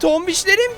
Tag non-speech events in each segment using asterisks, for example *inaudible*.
tombişlerin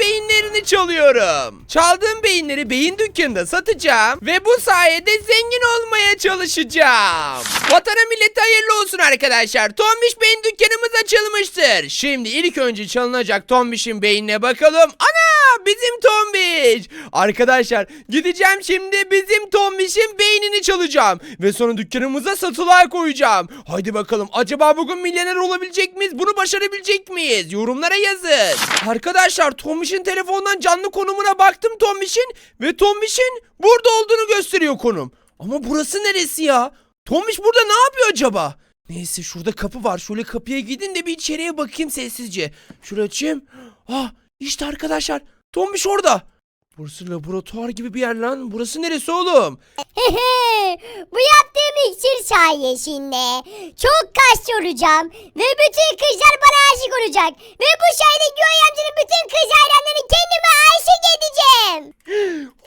beyinlerini çalıyorum. Çaldığım beyinleri beyin dükkanında satacağım ve bu sayede zengin olmaya çalışacağım. Vatana millete hayırlı olsun arkadaşlar. Tombiş beyin dükkanımız açılmıştır. Şimdi ilk önce çalınacak tombişin beynine bakalım. Ana bizim tombiş. Arkadaşlar gideceğim şimdi bizim tombişin beynini çalacağım. Ve sonra dükkanımıza satılığa koyacağım. Haydi bakalım acaba bugün milyoner olabilecek miyiz? Bunu başarabilecek miyiz? Yorumlara yazın. Arkadaşlar Tombiş'in telefondan canlı konumuna baktım Tombiş'in. Ve Tombiş'in burada olduğunu gösteriyor konum. Ama burası neresi ya? Tombiş burada ne yapıyor acaba? Neyse şurada kapı var. Şöyle kapıya gidin de bir içeriye bakayım sessizce. Şurayı açayım. Ah işte arkadaşlar. Tombiş orada. Burası laboratuvar gibi bir yer lan. Burası neresi oğlum? *laughs* Bu yaptığım iksir sayesinde çok kas olacağım ve bütün kızlar bana aşık olacak. Ve bu sayede amcanın bütün kız hayranlarını kendime aşık edeceğim.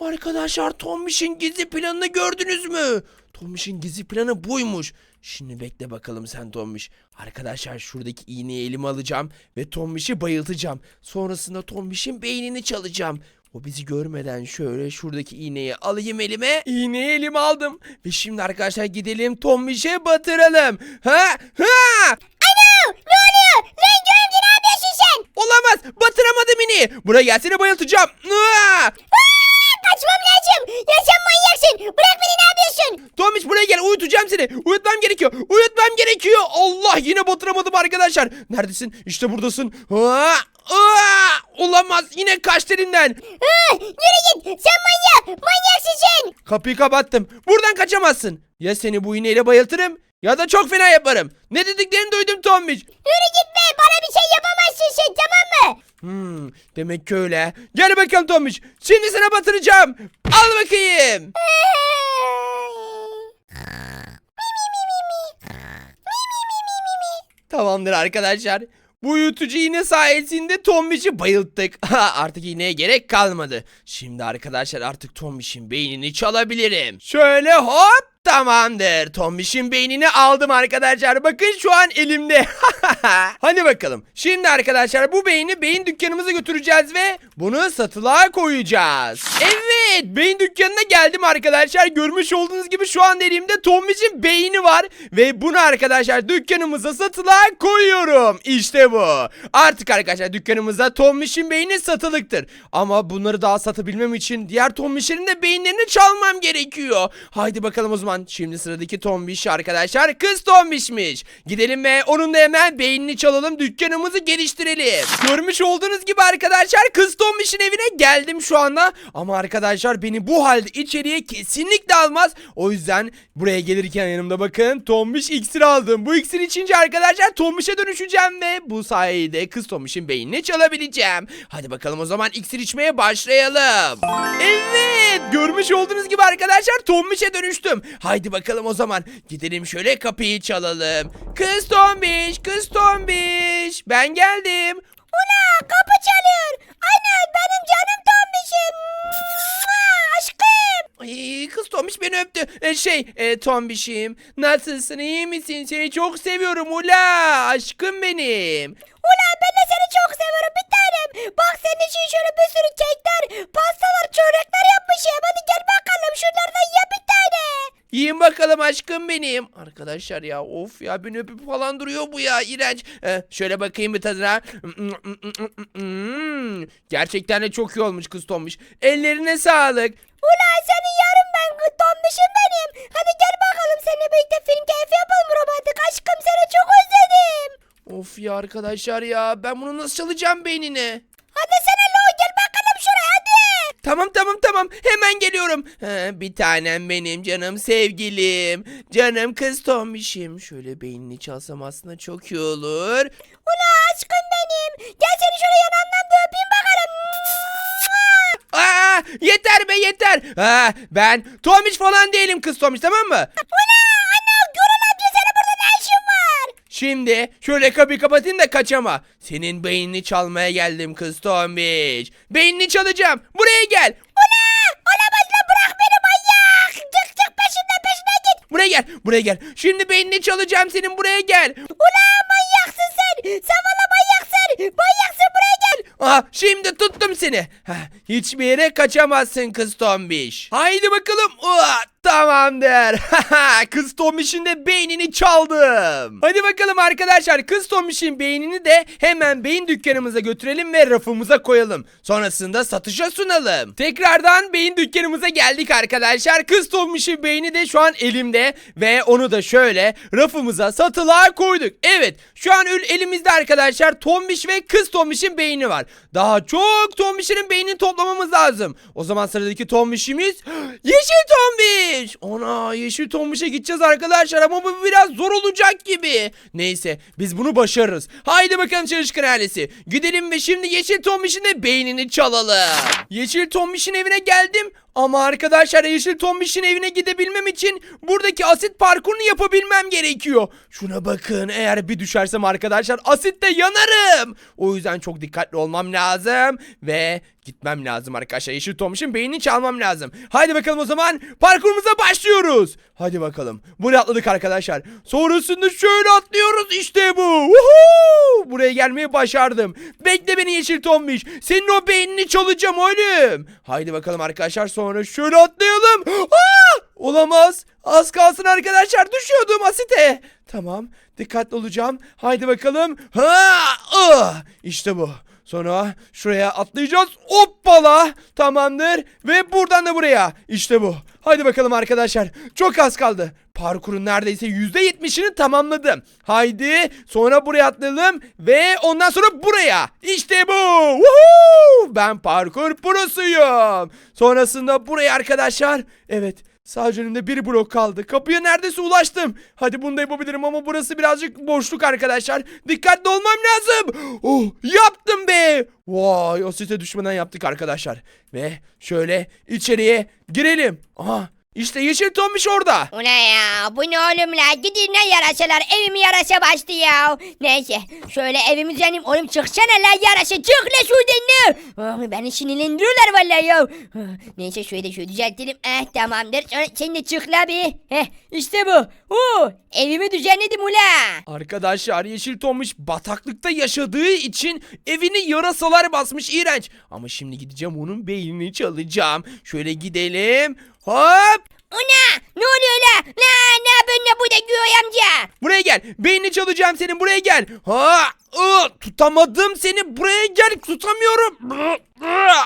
*gasps* Arkadaşlar Tombiş'in gizli planını gördünüz mü? Tombiş'in gizli planı buymuş. Şimdi bekle bakalım sen Tombiş. Arkadaşlar şuradaki iğneyi elime alacağım ve Tombiş'i bayıltacağım. Sonrasında Tombiş'in beynini çalacağım. O bizi görmeden şöyle şuradaki iğneyi alayım elime. İğneyi elime aldım. Ve şimdi arkadaşlar gidelim Tombiş'e batıralım. Ha? Ha! Ana! Ne oluyor? Lan amca ne yapıyorsun sen? Olamaz. Batıramadım iğneyi. Buraya gel seni bayıltacağım. Aa! Aa, kaçmam lazım. Ya sen manyaksın. Bırak beni ne yapıyorsun? Tomiş buraya gel uyutacağım seni. Uyutmam gerekiyor. Uyutmam gerekiyor. Allah yine batıramadım arkadaşlar. Neredesin? İşte buradasın. Aa, aa, olamaz. Yine kaçtı elimden. Aa, yürü git. Sen manyak. Manyaksın sen. Kapıyı kapattım. Buradan kaçamazsın. Ya seni bu iğneyle bayıltırım ya da çok fena yaparım. Ne dediklerini duydum Tomiş. Yürü git be. Bana bir şey yapamazsın sen tamam mı? Hmm, demek ki öyle. Gel bakalım Tomiş. Şimdi sana batıracağım. Al bakayım. Tamamdır arkadaşlar. Bu uyutucu iğne sayesinde Tombiş'i bayılttık. *laughs* artık iğneye gerek kalmadı. Şimdi arkadaşlar artık Tombiş'in beynini çalabilirim. Şöyle hop tamamdır. Tombiş'in beynini aldım arkadaşlar. Bakın şu an elimde. *laughs* Hadi bakalım. Şimdi arkadaşlar bu beyni beyin dükkanımıza götüreceğiz ve bunu satılığa koyacağız. Evet beyin dükkanına geldim arkadaşlar. Görmüş olduğunuz gibi şu an elimde Tombiş'in beyni var. Ve bunu arkadaşlar dükkanımıza satılığa koyuyorum. İşte bu. Artık arkadaşlar dükkanımızda Tombiş'in beyni satılıktır. Ama bunları daha satabilmem için diğer Tombiş'lerin de beyinlerini çalmam gerekiyor. Haydi bakalım o zaman. Şimdi sıradaki Tombiş arkadaşlar kız Tombiş'miş. Gidelim ve onun da hemen beynini çalalım dükkanımızı geliştirelim. Görmüş olduğunuz gibi arkadaşlar kız Tombiş'in evine geldim şu anda. Ama arkadaşlar beni bu halde içeriye kesinlikle almaz. O yüzden buraya gelirken yanımda bakın Tombiş iksir aldım. Bu iksir içince arkadaşlar Tombiş'e dönüşeceğim ve bu sayede kız Tombiş'in beynini çalabileceğim. Hadi bakalım o zaman iksir içmeye başlayalım. Evet görmüş olduğunuz gibi arkadaşlar Tombiş'e dönüştüm. Haydi bakalım o zaman gidelim şöyle kapıyı çalalım. Kız Tombiş kız Tombiş ben geldim. Ula kapı çalıyor. Ana benim canım tombişim. Aşkım. Ay, kız Tombiş beni öptü. E, şey e, Tombiş'im nasılsın iyi misin seni çok seviyorum ula aşkım benim. Ula ben de seni çok seviyorum bir tanem. Bak senin için şöyle bir sürü kekler, pastalar, çörekler yapmışım. Hadi gel bakalım şunlardan ye bir tane. Yiyin bakalım aşkım benim. Arkadaşlar ya of ya beni öpüp falan duruyor bu ya iğrenç. Ee, şöyle bakayım bir tadına. Gerçekten de çok iyi olmuş kız Tombiş. Ellerine sağlık. Ula seni yarım ben tombişim benim. Hadi gel bakalım seninle birlikte film keyfi yapalım romantik. Aşkım seni çok özledim. Of ya arkadaşlar ya ben bunu nasıl çalacağım beynine? Hadi sen Tamam tamam tamam hemen geliyorum. He, bir tanem benim canım sevgilim. Canım kız Tombiş'im. Şöyle beynini çalsam aslında çok iyi olur. Ula aşkım benim. Gel seni şöyle yanından bir öpeyim bakalım. Aa, yeter be yeter. Ha, ben Tomiş falan değilim kız Tomiş tamam mı? Ula ana Gören amca senin burada ne işin var? Şimdi şöyle kapıyı kapatayım da kaçama. Senin beynini çalmaya geldim kız Tomiş. Beynini çalacağım. Buraya gel. Ula olamaz lan bırak beni manyak. Çık çık peşimden peşimden git. Buraya gel. Buraya gel. Şimdi beynini çalacağım senin buraya gel. Ula manyaksın sen. Sen valla manyaksın. Manyaksın buraya gel. Aha şimdi tuttum seni. Hiçbir yere kaçamazsın kız tombiş. Haydi bakalım. Ua, tamamdır. *laughs* kız tombişin de beynini çaldım. Hadi bakalım arkadaşlar kız tombişin beynini de hemen beyin dükkanımıza götürelim ve rafımıza koyalım. Sonrasında satışa sunalım. Tekrardan beyin dükkanımıza geldik arkadaşlar. Kız tombişin beyni de şu an elimde ve onu da şöyle rafımıza satılığa koyduk. Evet şu an elimizde arkadaşlar tombiş ve kız tombişin beyni var. Daha çok tombişinin beynini toplamamız lazım. O zaman sıradaki tombişimiz *gasps* yeşil tombiş. Ona yeşil tombişe gideceğiz arkadaşlar ama bu biraz zor olacak gibi. Neyse biz bunu başarırız. Haydi bakalım çalışkan ailesi. Gidelim ve şimdi yeşil tombişin de beynini çalalım. Yeşil tombişin evine geldim. Ama arkadaşlar Yeşil Tombiş'in evine gidebilmem için buradaki asit parkurunu yapabilmem gerekiyor. Şuna bakın eğer bir düşersem arkadaşlar asitte yanarım. O yüzden çok dikkatli olmam lazım ve gitmem lazım arkadaşlar. Yeşil Tombiş'in beynini çalmam lazım. Haydi bakalım o zaman parkurumuza başlıyoruz. Hadi bakalım. Buraya atladık arkadaşlar. Sonrasında şöyle atlıyoruz işte bu. Woohoo! Buraya gelmeyi başardım. Bekle beni Yeşil Tombiş. Senin o beynini çalacağım oğlum. Haydi bakalım arkadaşlar sonra şöyle atlayalım. Aa! Olamaz. Az kalsın arkadaşlar düşüyordum asite. Tamam dikkatli olacağım. Haydi bakalım. Ha! Ah! İşte bu. Sonra şuraya atlayacağız. Hoppala. Tamamdır. Ve buradan da buraya. İşte bu. Hadi bakalım arkadaşlar. Çok az kaldı. Parkurun neredeyse %70'ini tamamladım. Haydi sonra buraya atlayalım ve ondan sonra buraya. İşte bu. Woohoo! Ben parkur prosuyum. Sonrasında buraya arkadaşlar. Evet Sadece önümde bir blok kaldı. Kapıya neredeyse ulaştım. Hadi bunu da yapabilirim ama burası birazcık boşluk arkadaşlar. Dikkatli olmam lazım. Oh yaptım be. Vay o site düşmeden yaptık arkadaşlar. Ve şöyle içeriye girelim. Aha işte yeşil tombiş orada. Ula ya bu ne oğlum la gidin ne yarasalar evimi yarasa bastı ya. Neyse şöyle evimiz yanayım oğlum çıksana la yarasa çık la şuradan ne. Oh, beni sinirlendiriyorlar vallahi ya. Ah, Neyse şöyle şöyle düzeltelim. Eh tamamdır sonra sen de çık la bir. Heh işte bu. Oo, evimi düzenledim ula. Arkadaşlar yeşil tombiş bataklıkta yaşadığı için evini yarasalar basmış iğrenç. Ama şimdi gideceğim onun beynini çalacağım. Şöyle gidelim. Hop Ana ne oluyor la? La ne yapıyorsun la burada Güray amca? Buraya gel. Beynini çalacağım senin. Buraya gel. Ha! Tutamadım seni. Buraya gel. Tutamıyorum. Aa!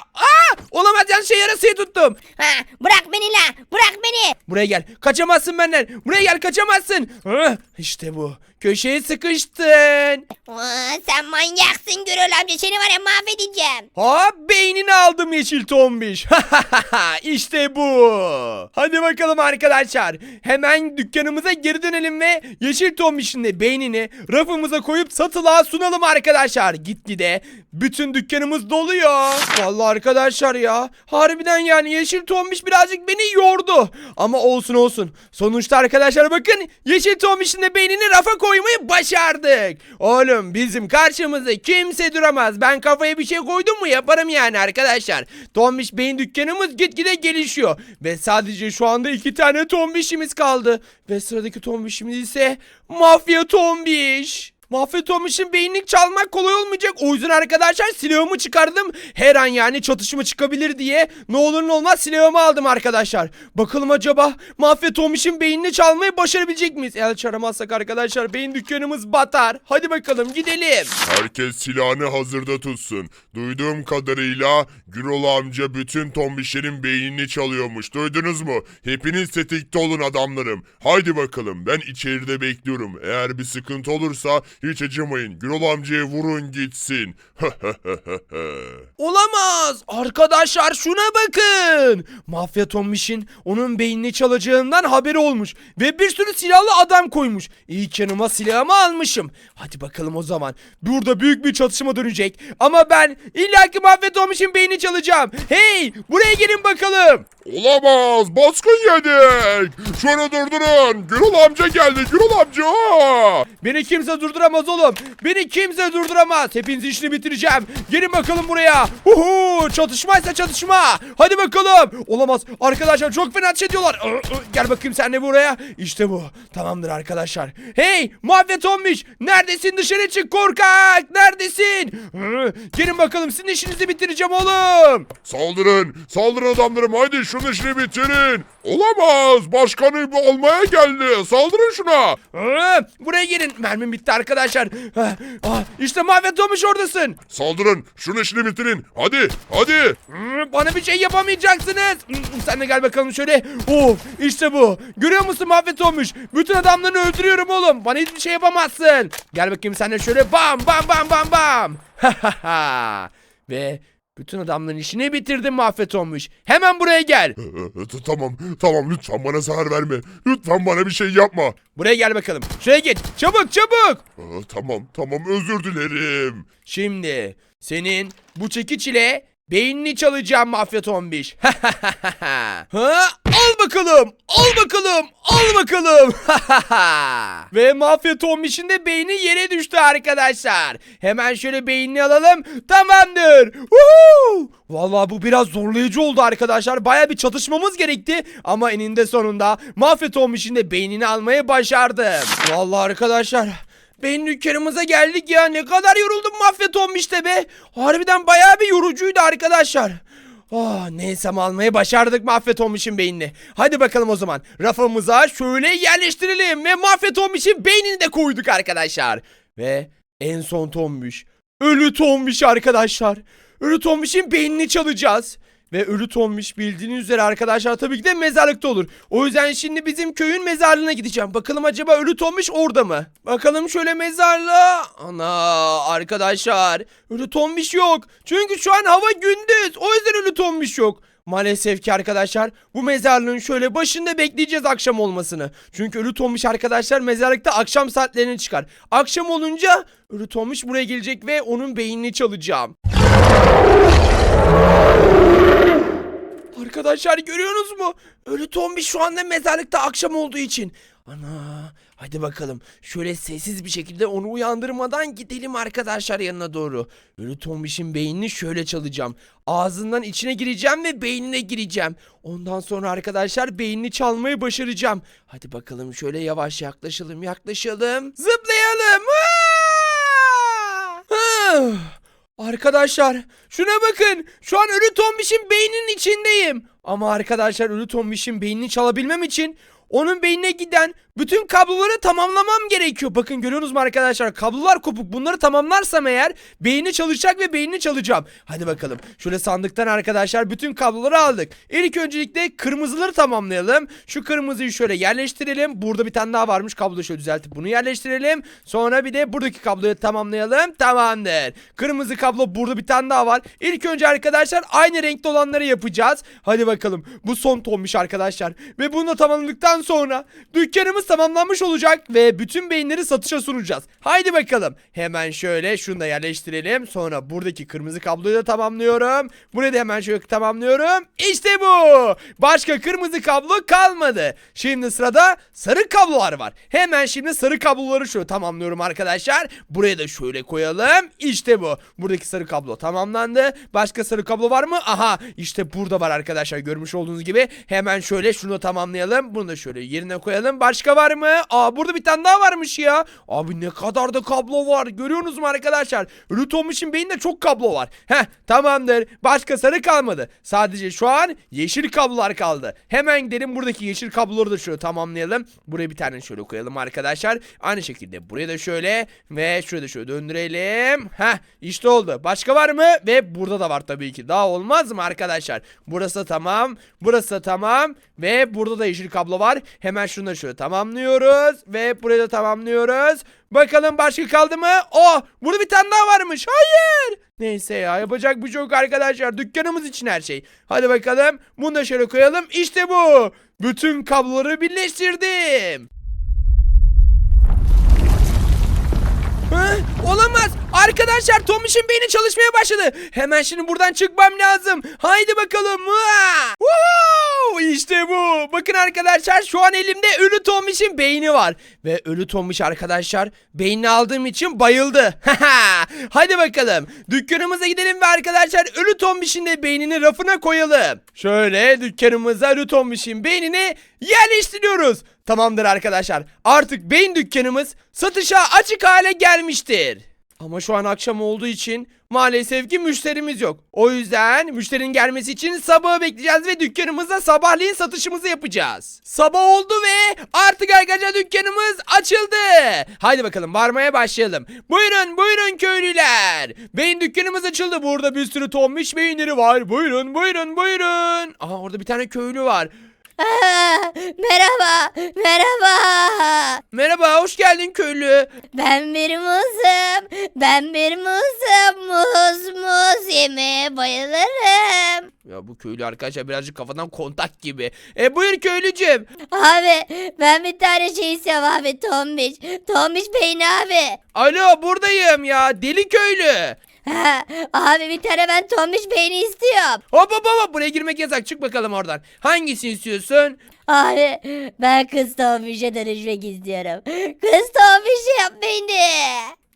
Olamaz yanlış şey yarasıyı tuttum. Ha, bırak beni la bırak beni. Buraya gel. Kaçamazsın benden. Buraya gel kaçamazsın. Ah, İşte bu. Köşeye sıkıştın. Aa, sen manyaksın Güray amca seni var ya mahvedeceğim. Ha beynini aldım yeşil tombiş. *laughs* işte bu. Hadi bakalım arkadaşlar. Hemen dükkanımıza geri dönelim ve yeşil tombişin de beynini rafımıza koyup satılığa sunalım arkadaşlar. Gitgide bütün dükkanımız doluyor. Vallahi arkadaşlar ya. Harbiden yani yeşil tombiş birazcık beni yordu. Ama olsun olsun. Sonuçta arkadaşlar bakın yeşil tombişin de beynini rafa koymayı başardık. Oğlum bizim karşımızda kimse duramaz. Ben kafaya bir şey koydum mu yaparım yani arkadaşlar. Tombiş beyin dükkanımız gitgide gelişiyor. Ve sadece şu anda iki tane tombişimiz kaldı. Ve sıradaki tombişimiz ise mafya tombiş. Mafya Tomiş'in beynini çalmak kolay olmayacak. O yüzden arkadaşlar silahımı çıkardım. Her an yani çatışma çıkabilir diye. Ne olur ne olmaz silahımı aldım arkadaşlar. Bakalım acaba Mafya Tomiş'in beynini çalmayı başarabilecek miyiz? Eğer çaramazsak arkadaşlar beyin dükkanımız batar. Hadi bakalım gidelim. Herkes silahını hazırda tutsun. Duyduğum kadarıyla Gürol amca bütün tombişlerin beynini çalıyormuş. Duydunuz mu? Hepiniz tetikte olun adamlarım. Haydi bakalım ben içeride bekliyorum. Eğer bir sıkıntı olursa hiç acımayın. Gürol amcaya vurun gitsin. *laughs* Olamaz. Arkadaşlar şuna bakın. Mafya Tomiş'in onun beynini çalacağından haberi olmuş. Ve bir sürü silahlı adam koymuş. İlk yanıma silahımı almışım. Hadi bakalım o zaman. Burada büyük bir çatışma dönecek. Ama ben illaki Mafya Tomiş'in beynini çalacağım. Hey buraya gelin bakalım. Olamaz. Baskın yedik. Şunu durdurun. Gürol amca geldi. Gürol amca. Beni kimse durduramaz. Durduramaz oğlum. Beni kimse durduramaz. Hepinizin işini bitireceğim. Gelin bakalım buraya. Uhu, çatışmaysa çatışma. Hadi bakalım. Olamaz. Arkadaşlar çok fena ateş ediyorlar. Gel bakayım sen de buraya. İşte bu. Tamamdır arkadaşlar. Hey muhabbet olmuş. Neredesin dışarı çık korkak. Neredesin? Gelin bakalım sizin işinizi bitireceğim oğlum. Saldırın. Saldırın adamlarım. Haydi şunun işini bitirin. Olamaz. Başkanı almaya geldi. Saldırın şuna. Hı, Buraya gelin. Mermim bitti arkadaşlar. Ah, ah, İşte oradasın. Saldırın. Şunun işini bitirin. Hadi. Hadi. Hı, Bana bir şey yapamayacaksınız. Hı, Sen de gel bakalım şöyle. Of işte bu. Görüyor musun mahvet olmuş. Bütün adamlarını öldürüyorum oğlum. Bana hiçbir şey yapamazsın. Gel bakayım sen de şöyle bam bam bam bam bam. *laughs* Ve bütün adamların işini bitirdim mahvet olmuş. Hemen buraya gel. Tamam. Tamam. Lütfen bana zarar verme. Lütfen bana bir şey yapma. Buraya gel bakalım. Şuraya git. Çabuk çabuk. Aa, tamam. Tamam. Özür dilerim. Şimdi senin bu çekiç ile beynini çalacağım mafya tombiş. *laughs* ha? Al bakalım. Al bakalım. Al bakalım. *laughs* Ve mafya tombişin de beyni yere düştü arkadaşlar. Hemen şöyle beynini alalım. Tamamdır. Woohoo! Vallahi bu biraz zorlayıcı oldu arkadaşlar. Baya bir çatışmamız gerekti. Ama eninde sonunda mafya tombişin de beynini almayı başardım. Vallahi arkadaşlar. Beyin dükkanımıza geldik ya. Ne kadar yoruldum mafya tombişte be. Harbiden bayağı bir yorucuydu arkadaşlar. Oh, neyse almayı başardık Mahvet Olmuş'un beynini. Hadi bakalım o zaman. Rafımıza şöyle yerleştirelim. Ve Mahvet Olmuş'un beynini de koyduk arkadaşlar. Ve en son Tombiş. Ölü Tombiş arkadaşlar. Ölü Tombiş'in beynini çalacağız. Ve ölü Tombiş bildiğiniz üzere arkadaşlar tabii ki de mezarlıkta olur. O yüzden şimdi bizim köyün mezarlığına gideceğim. Bakalım acaba ölü Tombiş orada mı? Bakalım şöyle mezarlığa. Ana arkadaşlar. Ölü Tombiş yok. Çünkü şu an hava gündüz. O yüzden ölü Tombiş yok. Maalesef ki arkadaşlar bu mezarlığın şöyle başında bekleyeceğiz akşam olmasını. Çünkü ölü Tombiş arkadaşlar mezarlıkta akşam saatlerine çıkar. Akşam olunca ölü Tombiş buraya gelecek ve onun beynini çalacağım. Arkadaşlar görüyorsunuz mu? Ölü Tombiş şu anda mezarlıkta akşam olduğu için. Ana hadi bakalım şöyle sessiz bir şekilde onu uyandırmadan gidelim arkadaşlar yanına doğru. Ölü Tombiş'in beynini şöyle çalacağım. Ağzından içine gireceğim ve beynine gireceğim. Ondan sonra arkadaşlar beynini çalmayı başaracağım. Hadi bakalım şöyle yavaş yaklaşalım yaklaşalım. Zıplayalım. Aa! Arkadaşlar şuna bakın. Şu an ölü Tombiş'in beyninin içindeyim. Ama arkadaşlar ölü Tombiş'in beynini çalabilmem için onun beynine giden bütün kabloları tamamlamam gerekiyor. Bakın görüyorsunuz mu arkadaşlar? Kablolar kopuk. Bunları tamamlarsam eğer beyni çalışacak ve beynini çalacağım. Hadi bakalım. Şöyle sandıktan arkadaşlar bütün kabloları aldık. İlk öncelikle kırmızıları tamamlayalım. Şu kırmızıyı şöyle yerleştirelim. Burada bir tane daha varmış. Kabloyu şöyle düzeltip bunu yerleştirelim. Sonra bir de buradaki kabloyu tamamlayalım. Tamamdır. Kırmızı kablo burada bir tane daha var. İlk önce arkadaşlar aynı renkte olanları yapacağız. Hadi bakalım. Bu son tonmuş arkadaşlar. Ve bunu tamamladıktan sonra dükkanımız tamamlanmış olacak ve bütün beyinleri satışa sunacağız. Haydi bakalım. Hemen şöyle şunu da yerleştirelim. Sonra buradaki kırmızı kabloyu da tamamlıyorum. Burayı da hemen şöyle tamamlıyorum. İşte bu. Başka kırmızı kablo kalmadı. Şimdi sırada sarı kablolar var. Hemen şimdi sarı kabloları şöyle tamamlıyorum arkadaşlar. Buraya da şöyle koyalım. İşte bu. Buradaki sarı kablo tamamlandı. Başka sarı kablo var mı? Aha işte burada var arkadaşlar. Görmüş olduğunuz gibi. Hemen şöyle şunu tamamlayalım. Bunu da şöyle yerine koyalım. Başka var mı? Aa burada bir tane daha varmış ya. Abi ne kadar da kablo var. Görüyorsunuz mu arkadaşlar? Rütomiş'in beyninde çok kablo var. Heh tamamdır. Başka sarı kalmadı. Sadece şu an yeşil kablolar kaldı. Hemen gidelim buradaki yeşil kabloları da şöyle tamamlayalım. Buraya bir tane şöyle koyalım arkadaşlar. Aynı şekilde buraya da şöyle ve şurada da şöyle döndürelim. Heh işte oldu. Başka var mı? Ve burada da var tabii ki. Daha olmaz mı arkadaşlar? Burası da tamam. Burası da tamam. Ve burada da yeşil kablo var. Hemen şunları şöyle tamamlıyoruz. Ve burayı da tamamlıyoruz. Bakalım başka kaldı mı? Oh burada bir tane daha varmış. Hayır. Neyse ya yapacak bir şey yok arkadaşlar. Dükkanımız için her şey. Hadi bakalım. Bunu da şöyle koyalım. İşte bu. Bütün kabloları birleştirdim. Ha? Olamaz. Arkadaşlar Tomiş'in beyni çalışmaya başladı. Hemen şimdi buradan çıkmam lazım. Haydi bakalım. Woohoo! İşte bu. Bakın arkadaşlar şu an elimde ölü Tomiş'in beyni var. Ve ölü Tomiş arkadaşlar beynini aldığım için bayıldı. *laughs* Hadi bakalım. Dükkanımıza gidelim ve arkadaşlar ölü Tomiş'in de beynini rafına koyalım. Şöyle dükkanımıza ölü Tomiş'in beynini yerleştiriyoruz. Tamamdır arkadaşlar. Artık beyin dükkanımız satışa açık hale gelmiştir. Ama şu an akşam olduğu için maalesef ki müşterimiz yok. O yüzden müşterinin gelmesi için sabahı bekleyeceğiz ve dükkanımızda sabahleyin satışımızı yapacağız. Sabah oldu ve artık arkadaşlar dükkanımız açıldı. Haydi bakalım varmaya başlayalım. Buyurun buyurun köylüler. Beyin dükkanımız açıldı. Burada bir sürü tombiş beyinleri var. Buyurun buyurun buyurun. Aa orada bir tane köylü var. Aa, *laughs* merhaba, merhaba. Merhaba hoş geldin köylü. Ben bir muzum, ben bir muzum. Muz, muz yemeye bayılırım. Ya bu köylü arkadaşlar birazcık kafadan kontak gibi. E buyur köylücüm. Abi, ben bir tane şey istiyorum abi, tombiş. Tombiş beyin abi. Alo buradayım ya deli köylü. *laughs* Abi bir tane ben tombiş beyni istiyorum. Hop hop hop buraya girmek yasak çık bakalım oradan. Hangisini istiyorsun? Abi ben kız tombişe dönüşmek istiyorum. *laughs* Kız tombiş yap beni.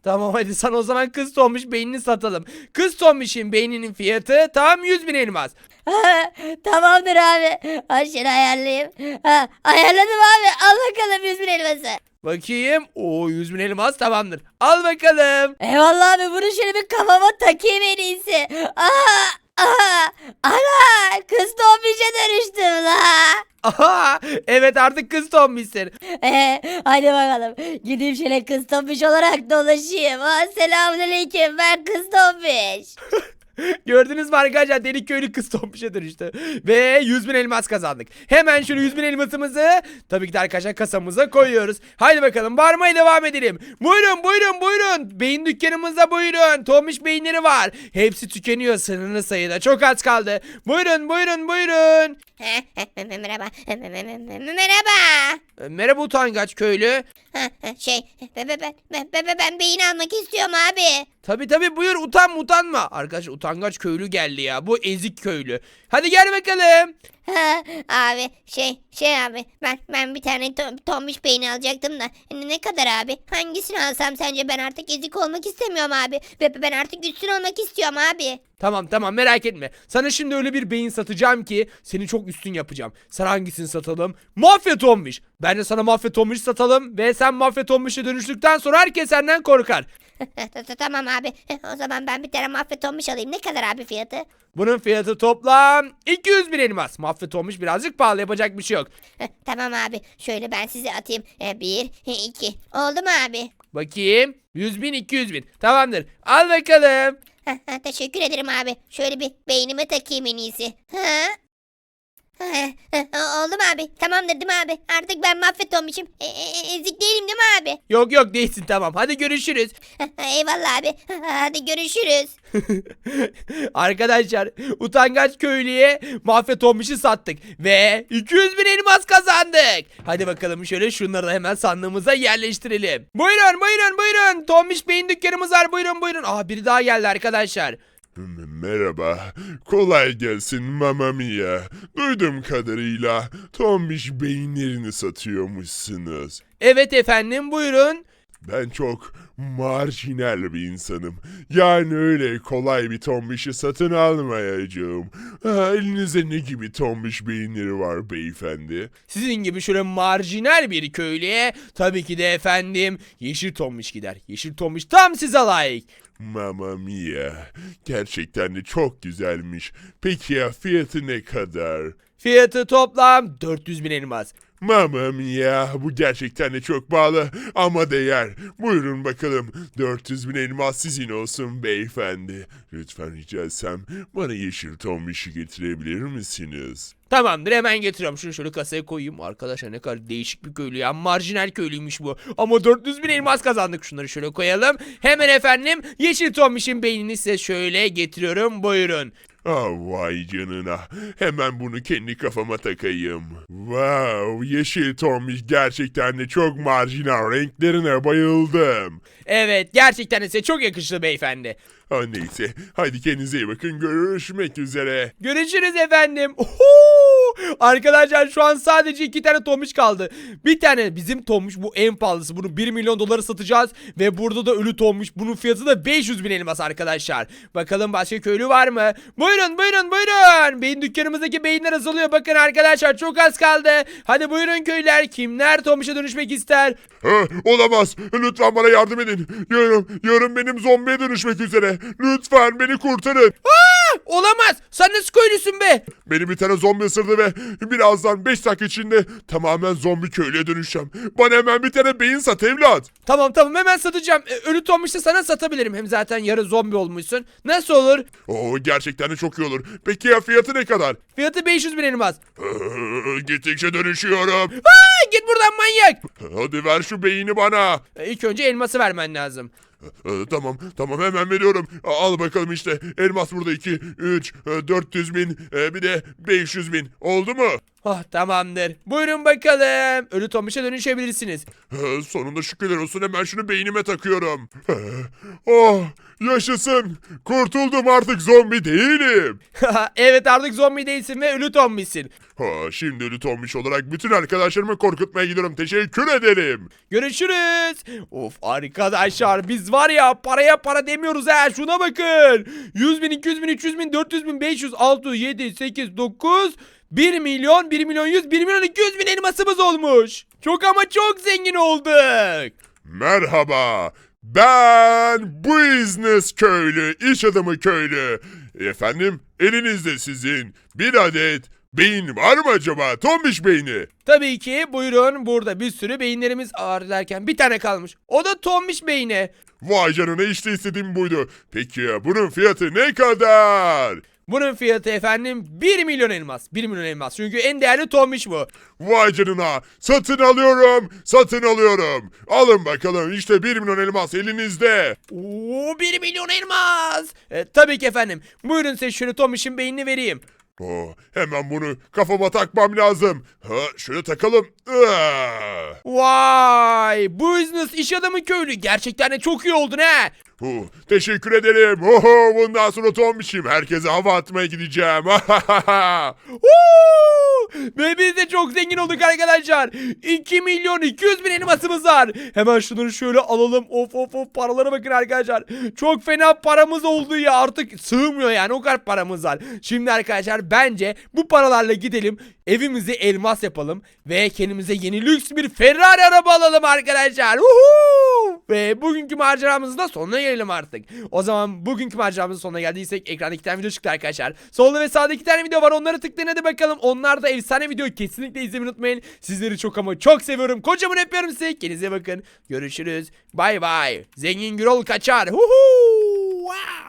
Tamam hadi sana o zaman kız tombiş beynini satalım. Kız tombişin beyninin fiyatı tam 100 bin elmas. *laughs* Tamamdır abi. Aşırı ayarlayayım. Ha, ayarladım abi. Al bakalım 100 bin elması. Bakayım. Oo 100 bin elmas tamamdır. Al bakalım. Eyvallah abi bunu şöyle bir kafama takayım en iyisi. Aha, aha, ana kız tombişe dönüştüm la. Aha evet artık kız tombişsin. Ee, hadi bakalım. Gideyim şöyle kız tombiş olarak dolaşayım. Selamünaleyküm ben kız tombiş. *laughs* *laughs* Gördünüz mü arkadaşlar deli köylü kız tombişe dönüştü. Ve 100 bin elmas kazandık. Hemen şöyle 100 bin elmasımızı tabii ki de arkadaşlar kasamıza koyuyoruz. Haydi bakalım varmaya devam edelim. Buyurun buyurun buyurun. Beyin dükkanımıza buyurun. Tombiş beyinleri var. Hepsi tükeniyor sınırlı sayıda. Çok az kaldı. Buyurun buyurun buyurun. *laughs* Merhaba. *laughs* Merhaba. Merhaba utangaç köylü. Şey ben, ben, ben, ben, ben beyin almak istiyorum abi. Tabi tabi buyur utanma utanma. Arkadaş utangaç köylü geldi ya. Bu ezik köylü. Hadi gel bakalım. Ha, abi şey şey abi ben ben bir tane to, tombiş beyni alacaktım da ne ne kadar abi hangisini alsam sence ben artık ezik olmak istemiyorum abi ve ben artık üstün olmak istiyorum abi. Tamam tamam merak etme. Sana şimdi öyle bir beyin satacağım ki seni çok üstün yapacağım. Sana hangisini satalım? Mafya Tombiş. Ben de sana Mafya Tombiş satalım ve sen Mafya Tombiş'e dönüştükten sonra herkes senden korkar. *laughs* tamam abi *laughs* o zaman ben bir tane mafya tombiş alayım ne kadar abi fiyatı? Bunun fiyatı toplam 200 bin elmas. Mafya Tombiş birazcık pahalı yapacak bir şey yok. Tamam abi şöyle ben size atayım E, bir iki oldu mu abi? Bakayım 100 bin 200 bin. Tamamdır al bakalım. Teşekkür ederim abi şöyle bir beynime takayım en iyisi. Ha? Oldu mu abi? Tamamdır değil mi abi? Artık ben mafya tombişim. E, e, ezik değilim değil mi abi? Yok yok değilsin tamam hadi görüşürüz. Eyvallah abi. *laughs* Hadi görüşürüz. *laughs* Arkadaşlar utangaç köylüye mafya tombişi sattık ve 200 bin elmas kazandık. Hadi bakalım şöyle şunları da hemen sandığımıza yerleştirelim. Buyurun buyurun buyurun tombiş beyin dükkanımız var buyurun buyurun. Aa biri daha geldi arkadaşlar. Merhaba, kolay gelsin Mamma Mia. Duyduğum kadarıyla tombiş beyinlerini satıyormuşsunuz. Evet efendim buyurun. Ben çok marjinal bir insanım. Yani öyle kolay bir tombişi satın almayacağım. Ha, elinizde ne gibi tombiş beyinleri var beyefendi? Sizin gibi şöyle marjinal bir köylüye tabii ki de efendim yeşil tombiş gider. Yeşil tombiş tam size layık. Mamma Mia, gerçekten de çok güzelmiş. Peki ya fiyatı ne kadar? Fiyatı toplam 400 bin elmas. Mamma mia bu gerçekten de çok pahalı ama değer. Buyurun bakalım 400 bin elmas sizin olsun beyefendi. Lütfen rica etsem bana yeşil tombişi getirebilir misiniz? Tamamdır hemen getiriyorum. Şunu şöyle kasaya koyayım. Arkadaşlar ne kadar değişik bir köylü ya. Marjinal köylüymüş bu. Ama 400 bin elmas kazandık. Şunları şöyle koyalım. Hemen efendim yeşil tombişin beynini size şöyle getiriyorum. Buyurun. Ah vay canına. Hemen bunu kendi kafama takayım. Wow yeşil tombiş gerçekten de çok marjinal. Renklerine bayıldım. Evet gerçekten size çok yakıştı beyefendi. Ha neyse. Haydi kendinize iyi bakın. Görüşmek üzere. Görüşürüz efendim. Oho! Arkadaşlar şu an sadece iki tane Tomuş kaldı. Bir tane bizim Tomuş bu en pahalısı. Bunu 1 milyon dolara satacağız. Ve burada da ölü Tomuş. Bunun fiyatı da 500 bin elmas arkadaşlar. Bakalım başka köylü var mı? Buyurun buyurun buyurun. Beyin dükkanımızdaki beyinler azalıyor. Bakın arkadaşlar çok az kaldı. Hadi buyurun köylüler. Kimler Tomuş'a dönüşmek ister? Ha, olamaz. Lütfen bana yardım edin. Yarın, yarın benim zombiye dönüşmek üzere. Lütfen beni kurtarın. Aa, olamaz. Sen nasıl köylüsün be? Beni bir tane zombi ısırdı ve birazdan 5 dakika içinde tamamen zombi köylüye dönüşeceğim. Bana hemen bir tane beyin sat evlat. Tamam tamam hemen satacağım. E, ölü Tomuş'u sana satabilirim. Hem zaten yarı zombi olmuşsun. Nasıl olur? Oo gerçekten de çok iyi olur. Peki ya fiyatı ne kadar? Fiyatı 500 bin elmas. Ee, Gittikçe dönüşüyorum. Aa, git buradan manyak. Hadi ver şu beyni bana. E, İlk önce elması vermen lazım. Ee, tamam tamam hemen veriyorum. Al bakalım işte. Elmas burada 2, 3, 400 bin e, bir de 500 bin. Oldu mu? Oh tamamdır. Buyurun bakalım. Ölü Tomuş'a dönüşebilirsiniz. Ee, Sonunda şükürler olsun hemen şunu beynime takıyorum. Ee, Oh yaşasın. Kurtuldum artık zombi değilim. *laughs* evet artık zombi değilsin ve ölü Tommy'sin. Ha, şimdi ölü tombiş olarak bütün arkadaşlarımı korkutmaya gidiyorum. Teşekkür ederim. Görüşürüz. Of arkadaşlar biz var ya paraya para demiyoruz ha. Şuna bakın. 100 bin, 200 bin, 300 bin, 400 bin, 500, 6, 7, 8, 9, 1 milyon, 1 milyon 100, 1 milyon 200 bin elmasımız olmuş. Çok ama çok zengin olduk. Merhaba. Ben Business Köylü, iş adamı köylü. Efendim, elinizde sizin bir adet beyin var mı acaba? Tombiş beyni. Tabii ki buyurun burada bir sürü beyinlerimiz ağır derken bir tane kalmış. O da tombiş beyni. Vay canına işte istediğim buydu. Peki bunun fiyatı ne kadar? Bunun fiyatı efendim 1 milyon elmas. 1 milyon elmas çünkü en değerli tombiş bu. Vay canına. Satın alıyorum. Satın alıyorum. Alın bakalım işte 1 milyon elmas elinizde. Oo 1 milyon elmas. E, tabii ki efendim. Buyurun size şöyle tombişin beynini vereyim. Oh, hemen bunu kafama takmam lazım. Ha, şöyle takalım. Ah. Vay business iş adamı köylü. Gerçekten de çok iyi oldun ha. Huh, teşekkür ederim. Oho, bundan sonra tombişim. Herkese hava atmaya gideceğim. *laughs* Woo! Ve biz de çok zengin olduk arkadaşlar. 2 milyon 200 bin elmasımız var. Hemen şunları şöyle alalım. Of of of paralara bakın arkadaşlar. Çok fena paramız oldu ya artık sığmıyor yani o kadar paramız var. Şimdi arkadaşlar bence bu paralarla gidelim. Evimizi elmas yapalım. Ve kendimize yeni lüks bir Ferrari araba alalım arkadaşlar. Uhu! Ve bugünkü maceramızın da sonuna gelelim artık. O zaman bugünkü maceramızın sonuna geldiysek ekranda iki tane video çıktı arkadaşlar. Solda ve sağda iki tane video var. Onları tıklayın hadi bakalım. Onlar da efsane video. Kesinlikle izlemeyi unutmayın. Sizleri çok ama çok seviyorum. Kocaman öpüyorum sizi. Kendinize bakın. Görüşürüz. Bay bay. Zengin Gürol kaçar. Huhu! Wow!